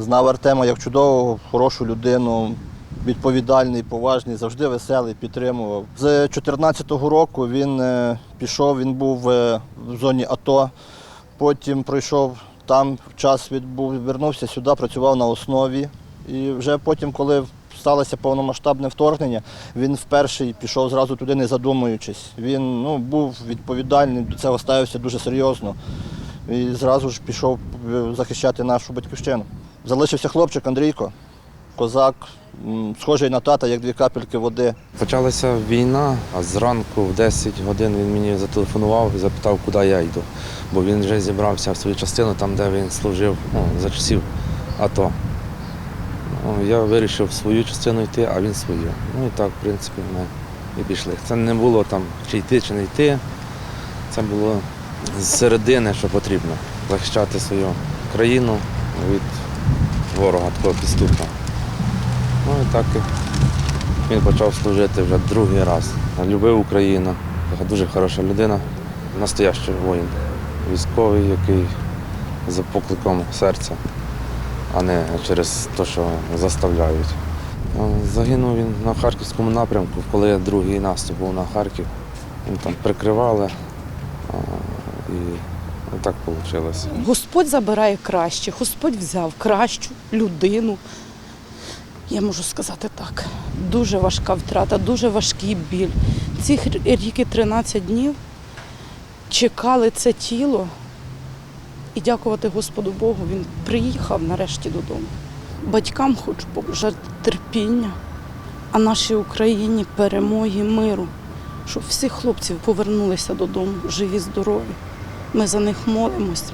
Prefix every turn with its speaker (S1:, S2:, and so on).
S1: Знав Артема як чудового, хорошу людину, відповідальний, поважний, завжди веселий, підтримував. З 2014 року він е, пішов, він був е, в зоні АТО, потім пройшов там час відбув, вернувся сюди, працював на основі. І вже потім, коли сталося повномасштабне вторгнення, він вперше пішов зразу туди, не задумуючись. Він ну, був відповідальний, до цього ставився дуже серйозно. І зразу ж пішов е, захищати нашу батьківщину. Залишився хлопчик Андрійко, козак, схожий на тата, як дві капельки води.
S2: Почалася війна, а зранку в 10 годин він мені зателефонував і запитав, куди я йду. Бо він вже зібрався в свою частину, там, де він служив ну, за часів АТО. Ну, я вирішив в свою частину йти, а він свою. Ну і так, в принципі, ми і пішли. Це не було там чи йти, чи не йти. Це було з середини, що потрібно. Захищати свою країну від ворога такого підступного. Ну і так він почав служити вже другий раз. Любив Україну. Дуже хороша людина, настоящий воїн. Військовий, який за покликом серця, а не через те, що заставляють. Ну, Загинув він на Харківському напрямку, коли другий наступ був на Харків. Він там прикривали. І так вийшло.
S3: Господь забирає краще, Господь взяв кращу людину. Я можу сказати так. Дуже важка втрата, дуже важкий біль. Ці рік і 13 днів чекали це тіло. І дякувати Господу Богу, він приїхав нарешті додому. Батькам хочу побажати терпіння, а нашій Україні перемоги, миру, щоб всі хлопці повернулися додому, живі, здорові. Ми за них молимось.